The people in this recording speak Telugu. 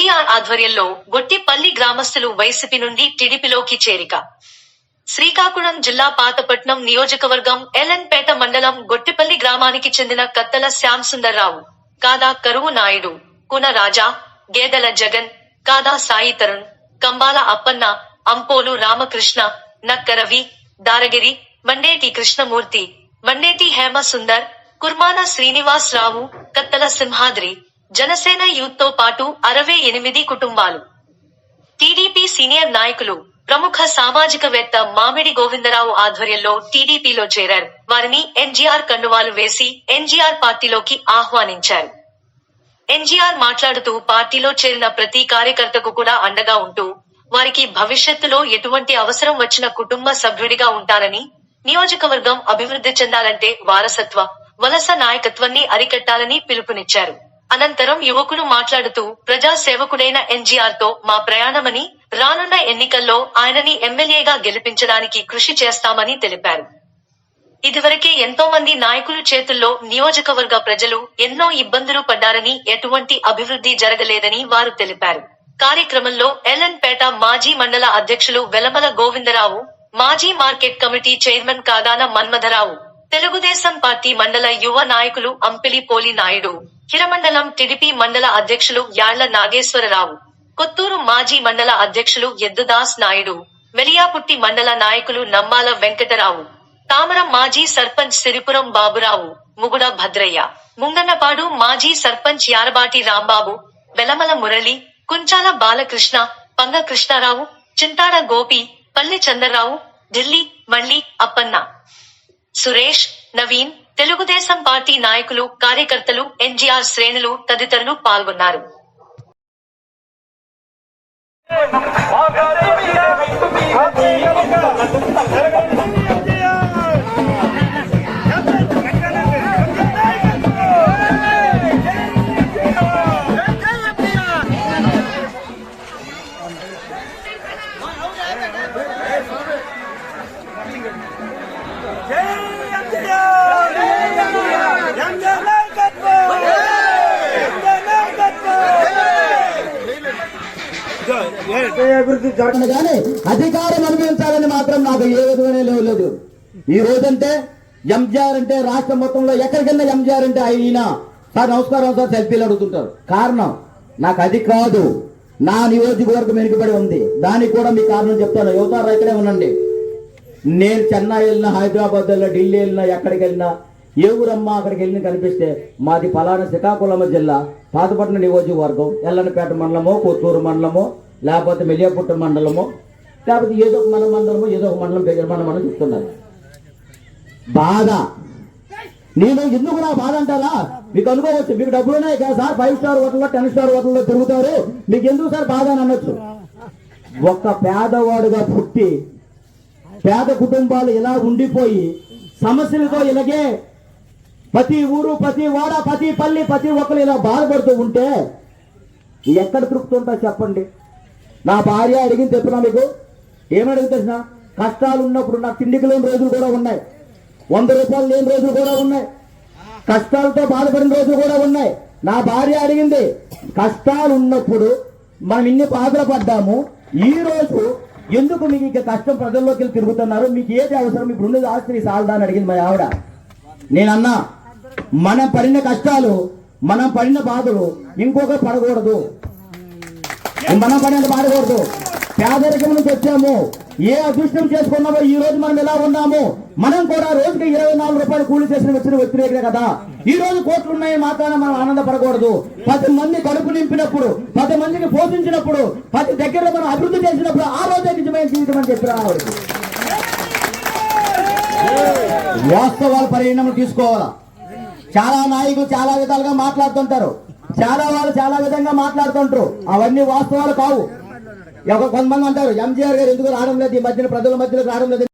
ఆధ్వర్యంలో గొట్టిపల్లి గ్రామస్తులు వైసీపీ నుండి టీడీపీలోకి చేరిక. శ్రీకాకుళం జిల్లా పాతపట్నం నియోజకవర్గం ఎల్ఎన్పేట మండలం గొట్టిపల్లి గ్రామానికి చెందిన కత్తల శ్యామ్ సుందర్రావు కాదా కరువు నాయుడు కున రాజా గేదెల జగన్ కాదా సాయి తరుణ్ కంబాల అప్పన్న అంపోలు రామకృష్ణ నక్క రవి దారగిరి మండేటి కృష్ణమూర్తి మండేటి హేమ సుందర్ కుర్మాన శ్రీనివాస్ రావు కత్తల సింహాద్రి జనసేన యూత్తో పాటు అరవై ఎనిమిది కుటుంబాలు. టీడీపీ సీనియర్ నాయకులు ప్రముఖ సామాజికవేత్త మామిడి గోవిందరావు ఆధ్వర్యంలో టీడీపీలో చేరారు. వారిని ఎన్జీఆర్ కండువాలు వేసి ఎన్జీఆర్ పార్టీలోకి ఆహ్వానించారు. ఎన్జీఆర్ మాట్లాడుతూ పార్టీలో చేరిన ప్రతి కార్యకర్తకు కూడా అండగా ఉంటూ వారికి భవిష్యత్తులో ఎటువంటి అవసరం వచ్చిన కుటుంబ సభ్యుడిగా ఉంటారని నియోజకవర్గం అభివృద్ధి చెందాలంటే వారసత్వ వలస నాయకత్వాన్ని అరికట్టాలని పిలుపునిచ్చారు. అనంతరం యువకులు మాట్లాడుతూ ప్రజా సేవకుడైన ఎన్జీఆర్తో మా ప్రయాణమని రానున్న ఎన్నికల్లో ఆయనని ఎమ్మెల్యేగా గెలిపించడానికి కృషి చేస్తామని తెలిపారు. ఇదివరకే ఎంతో మంది నాయకుల చేతుల్లో నియోజకవర్గ ప్రజలు ఎన్నో ఇబ్బందులు పడ్డారని ఎటువంటి అభివృద్ధి జరగలేదని వారు తెలిపారు. కార్యక్రమంలో ఎల్ఎన్పేట మాజీ మండల అధ్యక్షులు వెలమల గోవిందరావు మాజీ market committee chairman Kadana Manmadharao Telugu Desam party మండల యువ నాయకులు అంపిలి పోలి నాయుడు కిరమండలం టిడిపి మండల అధ్యక్షులు యాళ్ళ నాగేశ్వరరావు కొత్తూరు మాజీ మండల అధ్యక్షులు ఎద్దుదాస్ నాయుడు వెలియాపుట్టి మండల నాయకులు నమ్మాల వెంకటరావు తామరం మాజీ సర్పంచ్ సిరిపురం బాబురావు ముగుడ భద్రయ్య ముంగన్నపాడు మాజీ సర్పంచ్ యారబాటి రాంబాబు వెలమల మురళి కుంచాల బాలకృష్ణ పంగ కృష్ణారావు చింతాడ గోపి పల్లి చంద్రరావు ఢిల్లీ మళ్ళీ అప్పన్న. సురేష్ నవీన్ తెలుగుదేశం పార్టీ నాయకులు కార్యకర్తలు ఎన్జీఆర్ శ్రేణులు తదితరులు పాల్గొన్నారు. అభివృద్ధి జరగదు కానీ అధికారం అనుభవించాలని మాత్రం నాకు ఏ విధమైన లేవలేదు ఈ రోజంటే ఎంజీఆర్ అంటే రాష్ట్రం మొత్తంలో ఎక్కడికైనా ఎంజీఆర్ అంటే ఆయన సార్ నమస్కారం సార్ సెల్ఫీలు అడుగుతుంటారు. కారణం నాకు అది కాదు. నా నియోజకవర్గం వెనుకబడి ఉంది. దానికి కూడా మీ కారణం చెప్తాను. యువత ఇక్కడే ఉండండి. నేను చెన్నై వెళ్ళినా హైదరాబాద్ వెళ్ళినా ఢిల్లీ వెళ్ళినా ఎక్కడికి వెళ్ళినా ఏ ఊరమ్మా అక్కడికి వెళ్ళిన కనిపిస్తే మాది పలానా శ్రీకాకుళం జిల్లా పాతపట్నం నియోజకవర్గం ఎల్లనపేట మండలమో కొత్తూరు మండలమో లేకపోతే మెలియాపుట్ట మండలమో లేకపోతే ఏదో ఒక మన మండలమో ఏదో ఒక మండలం పేరు మన మనం చెప్తున్నారు. బాధ. నేను ఎందుకు నా బాధ అంటారా? మీకు అనుకోవచ్చు మీకు డబ్బులు ఉన్నాయి కదా సార్? ఫైవ్ స్టార్ హోటల్లో టెన్ స్టార్ హోటల్లో తిరుగుతారు. మీకు ఎందుకు సార్ బాధ అని అనొచ్చు? ఒక్క పేదవాడుగా పుట్టి పేద కుటుంబాలు ఇలా ఉండిపోయి సమస్యలతో ఇలాగే ప్రతి ఊరు ప్రతి వాడ ప్రతి పల్లి ప్రతి ఒక్కరు ఇలా బాధపడుతూ ఉంటే ఎక్కడ తృప్తి ఉంటా చెప్పండి? నా భార్య అడిగింది చెప్పినా మీకు? ఏమడిగి తెలిసిన? కష్టాలు ఉన్నప్పుడు నాకు తిండికి లేని రోజులు కూడా ఉన్నాయి. వంద రూపాయలు లేని రోజులు కూడా ఉన్నాయి. కష్టాలతో బాధపడిన రోజులు కూడా ఉన్నాయి. నా భార్య అడిగింది కష్టాలు ఉన్నప్పుడు మనం ఇన్ని బాధలు పడ్డాము ఈ రోజు ఎందుకు మీకు ఇక కష్టం ప్రజల్లోకి వెళ్ళి తిరుగుతున్నారు? మీకు ఏది అవసరం? ఇప్పుడు ఉన్నది ఆస్తి సాలదా అని అడిగింది మా ఆవిడ. నేనన్నా మనం పడిన కష్టాలు మనం పడిన బాధలు ఇంకొకరు పడకూడదు. మనం పడినంత పాడకూడదు. పేదరికం నుంచి వచ్చాము. ఏ అదృష్టం చేసుకున్నామో ఈ రోజు మనం ఎలా ఉన్నాము మనం కూడా రోజుకి ఇరవై నాలుగు రూపాయలు కూలి చేసిన వచ్చిన వ్యతిరేకలే కదా. ఈ రోజు కోట్లు ఉన్నాయి మాత్రాన మనం ఆనందపడకూడదు. పది మంది కడుపు నింపినప్పుడు పది మందిని పోషించినప్పుడు పది దగ్గర మనం అభివృద్ధి చేసినప్పుడు ఆ రోజే నిజమైన జీవితం అని చెప్పిన వాస్తవాలు వాస్తవాల పరిణామం తీసుకోవాలా? చాలా నాయకులు చాలా విధాలుగా మాట్లాడుతుంటారు. చాలా వాళ్ళు చాలా విధంగా మాట్లాడుతుంటారు. అవన్నీ వాస్తవాలు కావు. కొంతమంది అంటారు ఎంజీఆర్ గారు ఎందుకు రావడం లేదు ఈ మధ్యన ప్రజల మధ్యలో రావడం లేదు.